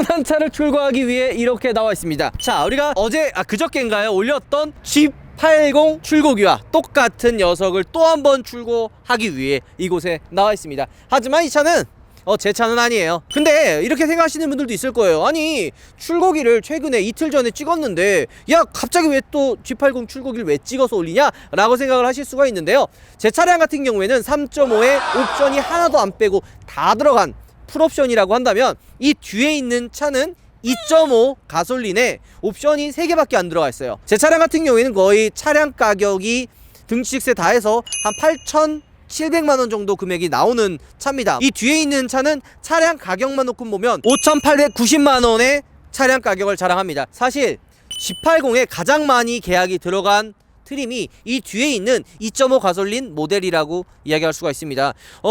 반갑습니다. 자, 오늘도 엄청난 차를 출고하기 위해 이렇게 나와 있습니다. 자, 우리가 어제, 아, 그저께인가요? 올렸던 G80 출고기와 똑같은 녀석을 또 한 번 출고하기 위해 이곳에 나와 있습니다. 하지만 이 차는 어, 제 차는 아니에요. 근데 이렇게 생각하시는 분들도 있을 거예요. 아니, 출고기를 최근에 이틀 전에 찍었는데, 야, 갑자기 왜 또 G80 출고기를 왜 찍어서 올리냐? 라고 생각을 하실 수가 있는데요. 제 차량 같은 경우에는 3.5에 옵션이 하나도 안 빼고 다 들어간 풀옵션이라고 한다면, 이 뒤에 있는 차는 2.5 가솔린에 옵션이 3개밖에 안 들어가 있어요. 제 차량 같은 경우에는 거의 차량 가격이 등치세 다 해서 한 8천 700만 원 정도 금액이 나오는 차입니다. 이 뒤에 있는 차는 차량 가격만 놓고 보면 5,890만 원의 차량 가격을 자랑합니다. 사실 G80에 가장 많이 계약이 들어간 트림이 이 뒤에 있는 2.5 가솔린 모델이라고 이야기할 수가 있습니다. 어,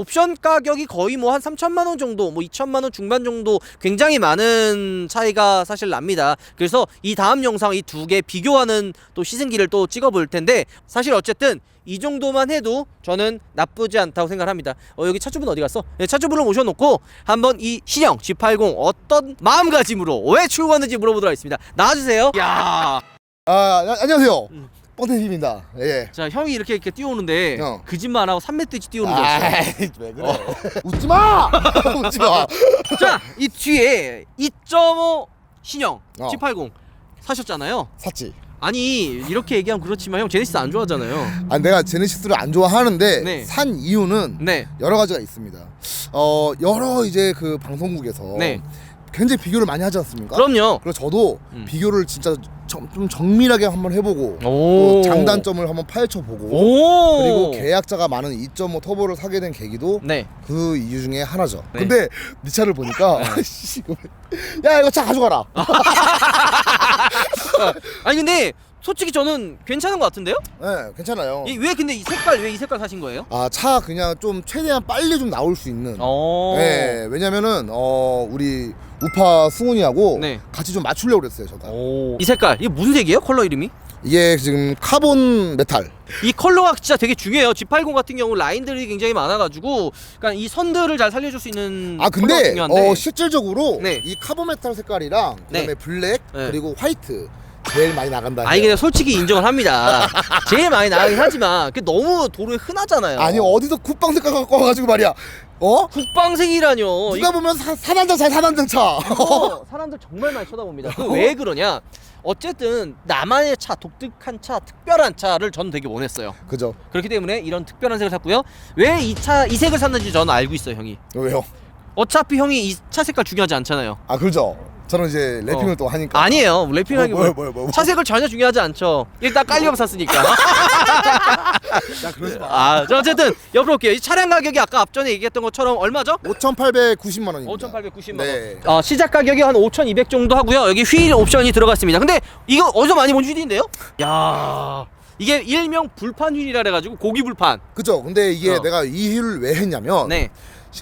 옵션 가격이 거의 뭐 한 3천만 원 정도, 뭐 2천만 원 중반 정도 굉장히 많은 차이가 사실 납니다. 그래서 이 다음 영상 이 두 개 비교하는 또 시승기를 또 찍어 볼 텐데 사실 어쨌든 이 정도만 해도 저는 나쁘지 않다고 생각합니다. 어, 여기 차주분 어디 갔어? 네, 차주분을 모셔놓고 한번 이 신형 G80 어떤 마음가짐으로 왜 출고하는지 물어보도록 하겠습니다. 나와주세요. 야, 아, 아, 안녕하세요. 음. 뻥태팀입니다. 예. 자 형이 이렇게 이렇게 뛰어오는데 어. 그 집만 하고 3m듯이 뛰어오는 거 아, 있어. 왜 그래? 웃지 마! 웃지 마. 자, 이 뒤에 2.5 신형 어. G80 사셨잖아요. 샀지. 아니 이렇게 얘기하면 그렇지만 형 제네시스 안 좋아하잖아요. 아, 내가 제네시스를 안 좋아하는데 네. 산 이유는 네, 여러 가지가 있습니다. 어, 여러 이제 그 방송국에서 네. 굉장히 비교를 많이 하지 않습니까? 그럼요. 그래서 저도 음. 비교를 진짜 정- 좀 정밀하게 한번 해보고 오. 또 장단점을 한번 파헤쳐보고 오. 그리고 계약자가 많은 2.5 터보를 사게 된 계기도 네. 그 이유 중에 하나죠. 네. 근데 네 차를 보니까 씨, 이거- 야 이거 차 가져가라. 아니 근데 솔직히 저는 괜찮은 것 같은데요? 네, 괜찮아요. 이, 왜 근데 이 색깔 왜 이 색깔 사신 거예요? 아 차 그냥 좀 최대한 빨리 좀 나올 수 있는. 어. 네, 왜냐면은 어 우리 우파 승훈이하고 네. 같이 좀 맞추려고 그랬어요, 제가. 오. 이 색깔 이게 무슨 색이에요? 컬러 이름이? 이게 지금 카본 메탈. 이 컬러가 진짜 되게 중요해요. G80 같은 경우 라인들이 굉장히 많아가지고, 그러니까 이 선들을 잘 살려줄 수 있는 아 컬러가 근데 중요한데. 어 실질적으로 네. 이 카본 메탈 색깔이랑 그다음에 네. 블랙 네. 그리고 화이트 제일 많이 나간다. 아 해요. 내가 솔직히 인정을 합니다. 제일 많이 나가긴 하지만 그 너무 도로에 흔하잖아요. 아니 어디서 굿방 색깔 갖고 와가지고 말이야. 어? 국방색이라뇨. 누가 보면 사, 사단장 잘 사단장 차. 이거 사람들 정말 많이 쳐다봅니다. 그 왜 그러냐? 어쨌든 나만의 차, 독특한 차, 특별한 차를 저는 되게 원했어요. 그죠? 그렇기 때문에 이런 특별한 색을 샀고요. 왜 이 차 이 색을 샀는지 저는 알고 있어요, 형이. 왜요? 어차피 형이 이 차 색깔 중요하지 않잖아요. 아 그렇죠. 저는 이제 래핑을 어. 또 하니까. 아니에요. 래핑하기 뭐, 뭐, 뭐, 뭐, 뭐. 차 색을 전혀 중요하지 않죠. 일단 깔리업 샀으니까. 야 그러지 마. 아, 자, 어쨌든 옆으로 올게요. 이 차량 가격이 아까 앞전에 얘기했던 것처럼 얼마죠? 5,890만 원입니다. 5,890만 네. 원. 어, 시작 가격이 한 5,200 정도 하고요. 여기 휠 옵션이 들어갔습니다. 근데 이거 어디서 많이 본 휠인데요? 야, 이게 일명 불판 휠이라 그래가지고 고기 불판. 그죠? 근데 이게 어. 내가 이 휠을 왜 했냐면 네.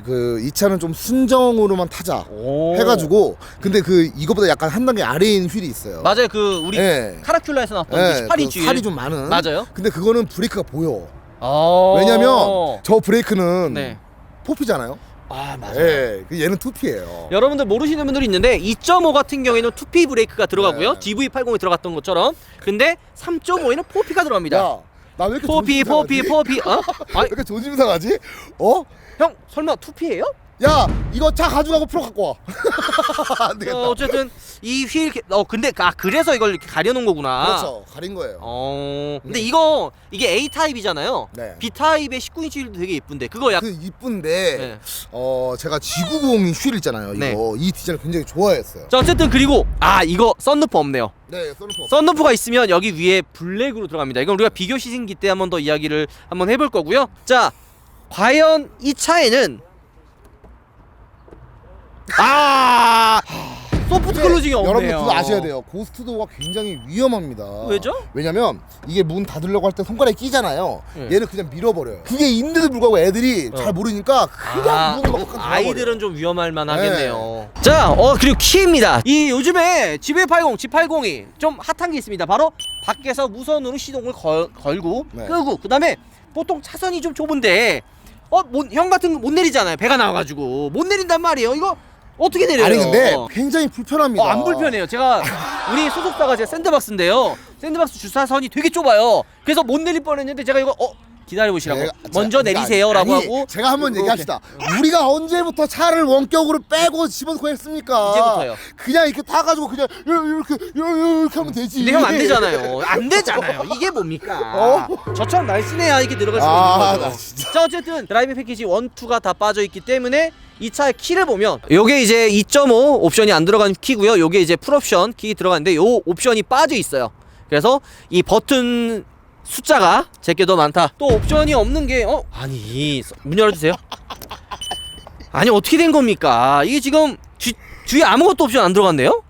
그 이 차는 좀 순정으로만 타자 오. 해가지고 근데 그 이거보다 약간 한 단계 아래인 휠이 있어요. 맞아요. 그 우리 네. 카라큘라에서 나왔던 네, 그 18인치 그 살이 좀 많은. 맞아요. 근데 그거는 브레이크가 보여. 어. 왜냐면 저 브레이크는 네. 포피잖아요. 아 맞아요. 예, 그 얘는 투피예요. 여러분들 모르시는 분들이 있는데 2.5 같은 경우에는 2P 브레이크가 들어가고요. 네. GV80에 들어갔던 것처럼. 근데 3.5에는 4P가 들어갑니다. 야, 나왜 이렇게 4P, 조짐상하지? 4P, 4P. 어? 왜 아니, 이렇게 조짐 상하지? 어? 형 설마 2P예요? 야, 이거 차 가져가고 프로 갖고 와. 안 되겠다. 어, 어쨌든 이 휠, 어 근데 아 그래서 이걸 이렇게 가려놓은 거구나. 그렇죠. 가린 거예요. 어, 근데 네. 이거 이게 A 타입이잖아요. 네. B 타입의 19인치 휠도 되게 예쁜데 그거 약. 그 이쁜데 네. 어 제가 지구공 휠 있잖아요. 이거 네. 이 디자인을 굉장히 좋아했어요. 자 어쨌든 그리고 아 이거 썬루프 없네요. 네, 썬루프. 썬루프가 있으면 여기 위에 블랙으로 들어갑니다. 이건 우리가 비교 시승기 때 한번 더 이야기를 한번 해볼 거고요. 자, 과연 이 차에는 아 소프트 클로징이 없네요. 여러분들 그거 아셔야 돼요. 고스트도가 굉장히 위험합니다. 왜죠? 왜냐면 이게 문 닫으려고 할 때 손가락에 끼잖아요. 네. 얘는 그냥 밀어버려요. 그게 있는데도 불구하고 애들이 어. 잘 모르니까 그냥 아, 문을 막 닫아버려요. 아이들은 좀 위험할 만하겠네요. 자, 어 그리고 키입니다. 이 요즘에 GV80, G80이 좀 핫한 게 있습니다. 바로 밖에서 무선으로 시동을 걸, 걸고 네. 끄고 그다음에 보통 차선이 좀 좁은데 어, 못, 형 같은 거 못 내리잖아요. 배가 나와가지고 못 내린단 말이에요. 이거 어떻게 내려요? 아니 근데 굉장히 불편합니다. 어, 안 불편해요. 제가 우리 소속사가 제 샌드박스인데요. 샌드박스 주차선이 되게 좁아요. 그래서 못 내릴 뻔했는데 제가 이거 어 기다려 보시라고 제가- 먼저 제가- 내리세요라고 아니, 하고 제가 한번 이렇게. 얘기합시다. 우리가 언제부터 차를 원격으로 빼고 집어넣고 했습니까? 이제부터요. 그냥 이렇게 타가지고 그냥 이렇게 이렇게, 이렇게 하면 되지. 근데 형 안 되잖아요. 안 되잖아요. 이게 뭡니까? 어? 저처럼 날씬해야 이게 들어갈 수 아, 있는 나 거죠. 진짜. 자 어쨌든 드라이브 패키지 1, 2가 다 빠져 있기 때문에 이 차의 키를 보면 요게 이제 2.5 옵션이 안 들어간 키고요. 요게 이제 풀 옵션 키 들어가는데 요 옵션이 빠져 있어요. 그래서 이 버튼 숫자가 제게 더 많다. 또 옵션이 없는 게 어? 아니 문 열어주세요. 아니 어떻게 된 겁니까? 이게 지금 뒤, 뒤에 아무것도 옵션 안 들어갔네요?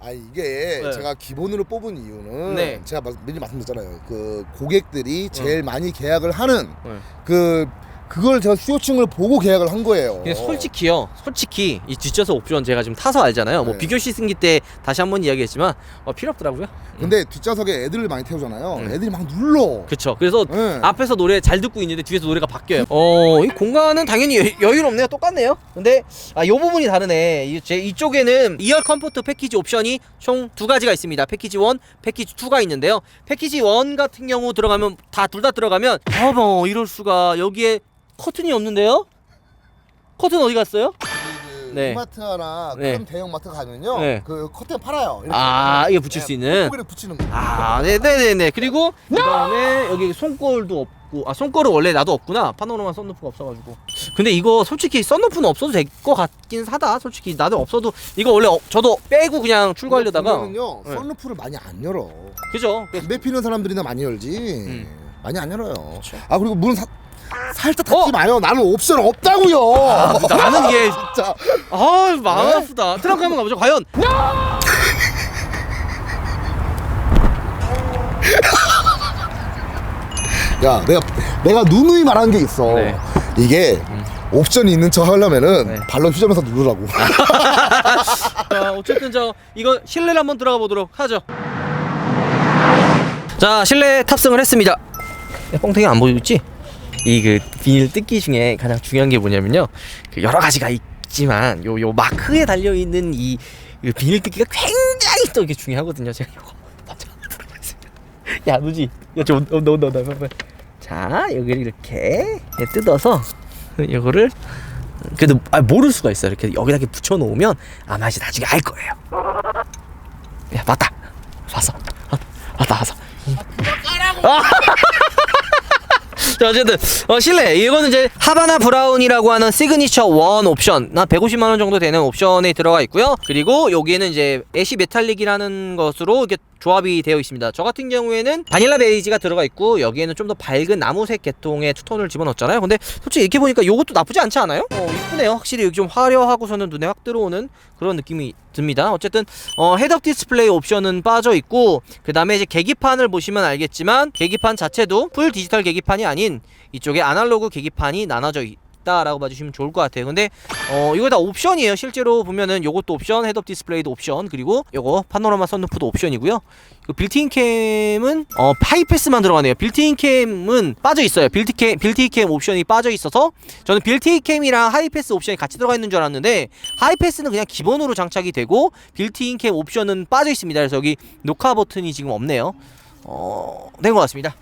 아 이게 네. 제가 기본으로 뽑은 이유는 네. 제가 마- 미리 말씀드렸잖아요. 그 고객들이 제일 많이 계약을 하는 네. 그 그걸 제가 수요층을 보고 계약을 한 거예요. 근데 솔직히요, 솔직히 이 뒷좌석 옵션 제가 지금 타서 알잖아요. 뭐 네. 비교 시승기 때 다시 한 번 이야기했지만 어, 필요 없더라고요. 근데 뒷좌석에 애들을 많이 태우잖아요. 음. 애들이 막 눌러. 그쵸. 그래서 네. 앞에서 노래 잘 듣고 있는데 뒤에서 노래가 바뀌어요. 어, 이 공간은 당연히 여, 여유롭네요. 똑같네요. 근데 아, 요 부분이 다르네. 이, 제 이쪽에는 2열 컴포트 패키지 옵션이 총 두 가지가 있습니다. 패키지 1, 패키지 2가 있는데요. 패키지 1 같은 경우 들어가면 다 둘 다 들어가면 어머 이럴 수가 여기에 커튼이 없는데요? 커튼 어디 갔어요? 그 네. 이마트나 네. 큰 대형 마트 가면요. 네. 그 커튼 팔아요. 이렇게. 아, 이게 붙일 수 있는? 코기를 붙이는 거. 아, 네네네네. 그리고 그다음에 여기 손골도 없고, 아 손골은 원래 나도 없구나. 파노라마 썬루프가 없어가지고. 근데 이거 솔직히 썬루프는 없어도 될 것 같긴 하다. 솔직히 나도 없어도 이거 원래 어- 저도 빼고 그냥 출고하려다가. 보면요. 네. 썬루프를 많이 안 열어. 그죠? 담배 피는 사람들이나 많이 열지. 음. 많이 안 열어요. 아 그리고 문 사, 살짝 닫지 어? 마요. 나는 옵션 없다고요. 나는 이게 진짜. 아 마음 네? 아프다. 트렁크 한번 가보죠. 과연 야, 내가 내가 누누이 말한 게 있어. 네. 이게 옵션이 있는 척 하려면은 네. 발로 휘저면서 누르라고. 자, 어쨌든 저 이거 실내를 한번 들어가 보도록 하죠. 자, 실내 탑승을 했습니다. 야, 뻥튀기 안 보이지? 이 그 비닐 뜯기 중에 가장 중요한 게 뭐냐면요. 그 여러 가지가 있지만 요 요 마크에 달려 있는 이, 이 비닐 뜯기가 굉장히 또 이게 중요하거든요. 제가 이거 먼저. 야, 누지. 야, 저 온다 온다 온다. 빨리. 자, 여기를 이렇게 뜯어서 이거를 그래도 아, 모를 수가 있어요. 이렇게 여기다 이렇게 붙여 놓으면 아마 이제 나중에 알 거예요. 야 맞다. 봤어. 아, 맞다 봤어. 아. 자 어쨌든 어, 실내 이거는 이제 하바나 브라운이라고 하는 시그니처 원 옵션. 한 150만 원 정도 되는 옵션에 들어가 있고요. 그리고 여기에는 이제 애쉬 메탈릭이라는 것으로 이렇게 조합이 되어 있습니다. 저 같은 경우에는 바닐라 베이지가 들어가 있고 여기에는 좀 더 밝은 나무색 계통의 투톤을 집어넣었잖아요. 근데 솔직히 이렇게 보니까 이것도 나쁘지 않지 않아요? 어, 이쁘네요. 확실히 여기 좀 화려하고서는 눈에 확 들어오는 그런 느낌이 듭니다. 어쨌든 어, 헤드업 디스플레이 옵션은 빠져 있고 그 다음에 이제 계기판을 보시면 알겠지만 계기판 자체도 풀 디지털 계기판이 아닌 이쪽에 아날로그 계기판이 나눠져 있 다라고 봐주시면 좋을 것 같아요. 근데 어 이거 다 옵션이에요. 실제로 보면은 요것도 옵션, 헤드업 디스플레이도 옵션, 그리고 요거 파노라마 선루프도 옵션이고요. 그 빌트인 캠은 어 하이패스만 들어가네요. 빌트인 캠은 빠져 있어요. 빌트 캠 빌트인 캠 옵션이 빠져 있어서 저는 빌트인 캠이랑 하이패스 옵션이 같이 들어가 있는 줄 알았는데 하이패스는 그냥 기본으로 장착이 되고 빌트인 캠 옵션은 빠져 있습니다. 그래서 여기 녹화 버튼이 지금 없네요. 어, 된 것 같습니다.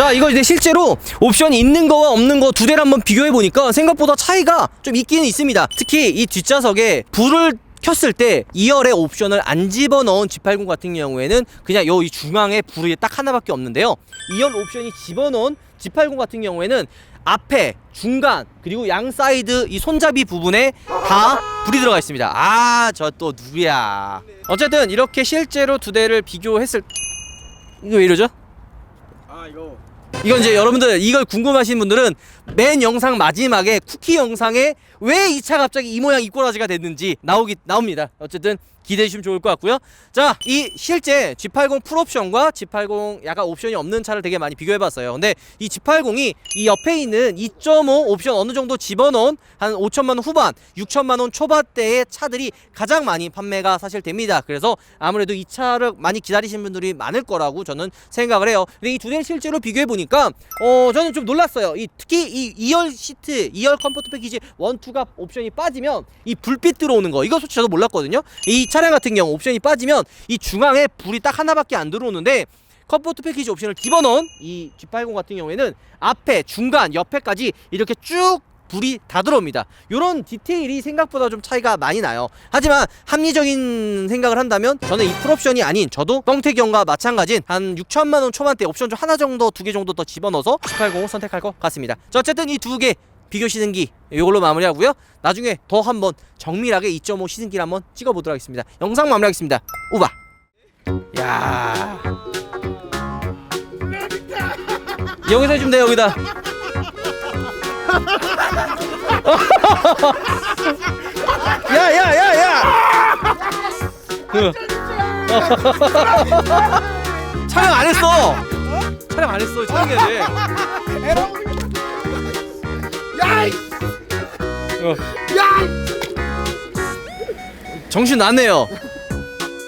자 이거 이제 실제로 옵션이 있는 거와 없는 거 두 대를 한번 비교해 보니까 생각보다 차이가 좀 있기는 있습니다. 특히 이 뒷좌석에 불을 켰을 때 2열에 옵션을 안 집어넣은 G80 같은 경우에는 그냥 요 이 중앙에 불이 딱 하나밖에 없는데요. 2열 옵션이 집어넣은 G80 같은 경우에는 앞에 중간 그리고 양 사이드 이 손잡이 부분에 다 불이 들어가 있습니다. 아 저 또 누구야. 어쨌든 이렇게 실제로 두 대를 비교했을 이거 왜 이러죠? 아 이거 이건 이제 여러분들 이걸 궁금하신 분들은 맨 영상 마지막에 쿠키 영상에 왜 이 차 갑자기 이 모양 이 꼬라지가 됐는지 나오기 나옵니다. 어쨌든 기대해 주시면 좋을 것 같고요. 자, 이 실제 G80 풀옵션과 G80 약간 옵션이 없는 차를 되게 많이 비교해 봤어요. 근데 이 G80이 이 옆에 있는 2.5 옵션 어느 정도 집어넣은 한 5천만 원 후반, 6천만 원 초반대의 차들이 가장 많이 판매가 사실 됩니다. 그래서 아무래도 이 차를 많이 기다리시는 분들이 많을 거라고 저는 생각을 해요. 근데 이 두 대를 실제로 비교해 보니까 어 저는 좀 놀랐어요. 이 특히 이 2열 시트, 2열 컴포트 패키지 1, 2가 옵션이 빠지면 이 불빛 들어오는 거 이거 솔직히 저도 몰랐거든요. 이차 량 같은 경우 옵션이 빠지면 이 중앙에 불이 딱 하나밖에 안 들어오는데 컴포트 패키지 옵션을 집어넣은 이 G80 같은 경우에는 앞에, 중간, 옆에까지 이렇게 쭉 불이 다 들어옵니다. 이런 디테일이 생각보다 좀 차이가 많이 나요. 하지만 합리적인 생각을 한다면 저는 이 풀옵션이 아닌 저도 뻥태기 형과 마찬가지인 한 6천만 원 초반대 옵션 좀 하나 정도, 두 개 정도 더 집어넣어서 G80 선택할 것 같습니다. 자, 어쨌든 이 두 개 비교 시승기 이걸로 마무리하고요. 나중에 더 한번 정밀하게 2.5 시승기를 한번 찍어보도록 하겠습니다. 영상 마무리하겠습니다. 우바. 야. 여기서 해주면 돼 여기다. 야 야 야 야. 촬영 안 했어. 촬영 안 했어. 촬영해야 돼. 야이! 정신 났네요.